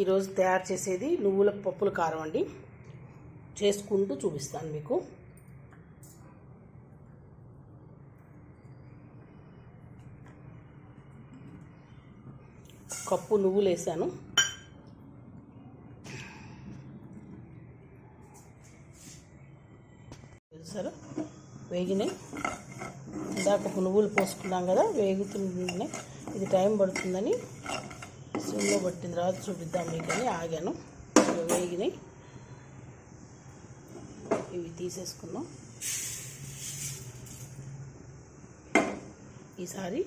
ఈరోజు తయారు చేసేది నువ్వుల పప్పుల కారం అండి. చేసుకుంటూ చూపిస్తాను మీకు. కప్పు నువ్వులు వేసాను. సరే వేగినాయి. ఇందాక నువ్వులు పోసుకున్నాం కదా వేగుతున్నాయి. ఇది టైం పడుతుందని సిమ్లో పట్టిన తర్వాత చూపిద్దాం మీకు అని ఆగాను వేగినాయి. ఇవి తీసేసుకుందాం. ఈసారి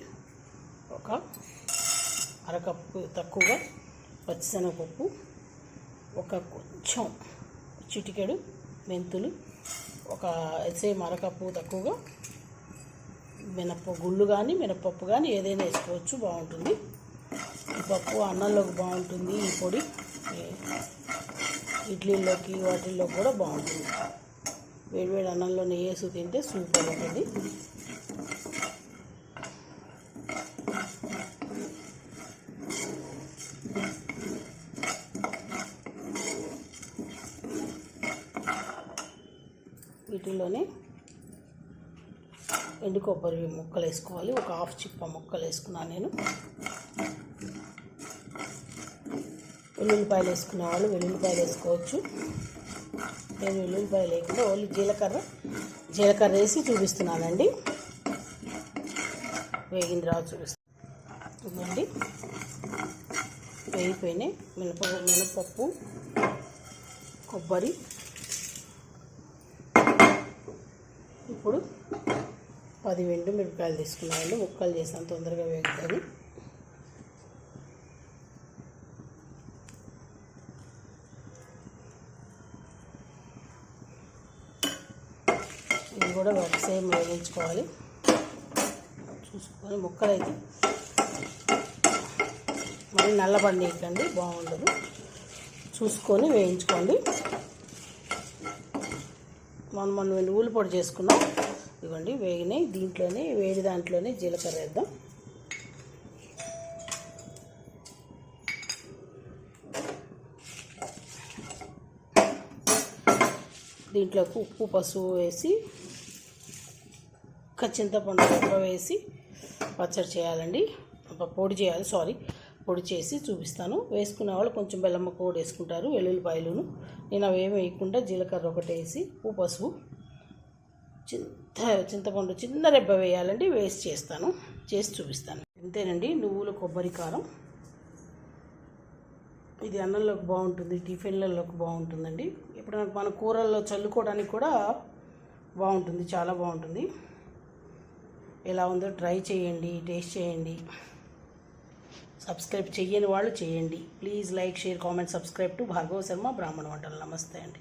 ఒక అరకప్పు తక్కువగా పచ్చిశనగపప్పు ఒక కొంచెం చిటికెడు మెంతులు ఒక సేమ్ అరకప్పు తక్కువగా మినప్ప గుళ్ళు కానీ మినపప్పు కానీ ఏదైనా వేసుకోవచ్చు బాగుంటుంది. ఈ పప్పు అన్నంలోకి బాగుంటుంది ఈ పొడి. ఇడ్లీలోకి వాటిల్లో కూడా బాగుంటుంది. వేడివేడి అన్నంలో నెయ్యేసి తింటే సూపర్ ఉంటుంది. వీటిలోనే ఎండు కొబ్బరి ముక్కలు వేసుకోవాలి. ఒక హాఫ్ చిప్ప ముక్కలు వేసుకున్నాను నేను. వెల్లుల్లిపాయలు వేసుకునే వాళ్ళు వెల్లుల్లిపాయలు వేసుకోవచ్చు. నేను వెల్లుల్లిపాయలు లేకుండా ఓన్లీ జీలకర్ర జీలకర్ర వేసి చూపిస్తున్నానండి. వేగిన తర్వాత చూపిస్తాను ఇవ్వండి వేగిపోయినాయి మినప మినపప్పు కొబ్బరి. ఇప్పుడు పది వెండు మిరపకాయలు తీసుకున్నాను ముక్కలు చేసాను తొందరగా వేగుతుంది ఇది కూడా సేమ్ వేయించుకోవాలి. చూసుకొని ముక్కలు అయితే మరి నల్లబండియకండి బాగుండదు. చూసుకొని వేయించుకోండి. మనం మనం ఉల్లిపొడి పొడి చేసుకున్నాం. ఇవ్వండి వేగినాయి. దీంట్లోనే వేడి దాంట్లోనే జీలకర్ర వేద్దాం. దీంట్లోకి ఉప్పు పసుపు వేసి చింతపండు రవ్వ వేసి పచ్చడి చేయాలండి. పొడి చేయాలి సారీ పొడి చేసి చూపిస్తాను. వేసుకునే వాళ్ళు కొంచెం బెల్లం కూడా వేసుకుంటారు వెల్లుల్లిపాయలును. నేను అవి ఏమి వేయకుండా జీలకర్ర ఒకటి వేసి ఉప్పు పసుపు చింత చింతపండు చిన్న రెబ్బ వేయాలండి. వేసి చేస్తాను. చేసి చూపిస్తాను. అంతేనండి నువ్వులు కొబ్బరి కారం. ఇది అన్నంలోకి బాగుంటుంది టిఫిన్లలోకి బాగుంటుందండి. ఇప్పుడు మన కూరల్లో చల్లుకోవడానికి కూడా బాగుంటుంది చాలా బాగుంటుంది. ఎలా ఉందో ట్రై చేయండి టేస్ట్ చేయండి. సబ్స్క్రైబ్ చేయని వాళ్ళు చేయండి. Please like share comment subscribe to Bhargava Sharma బ్రాహ్మణ వంటలు. నమస్తే అండి.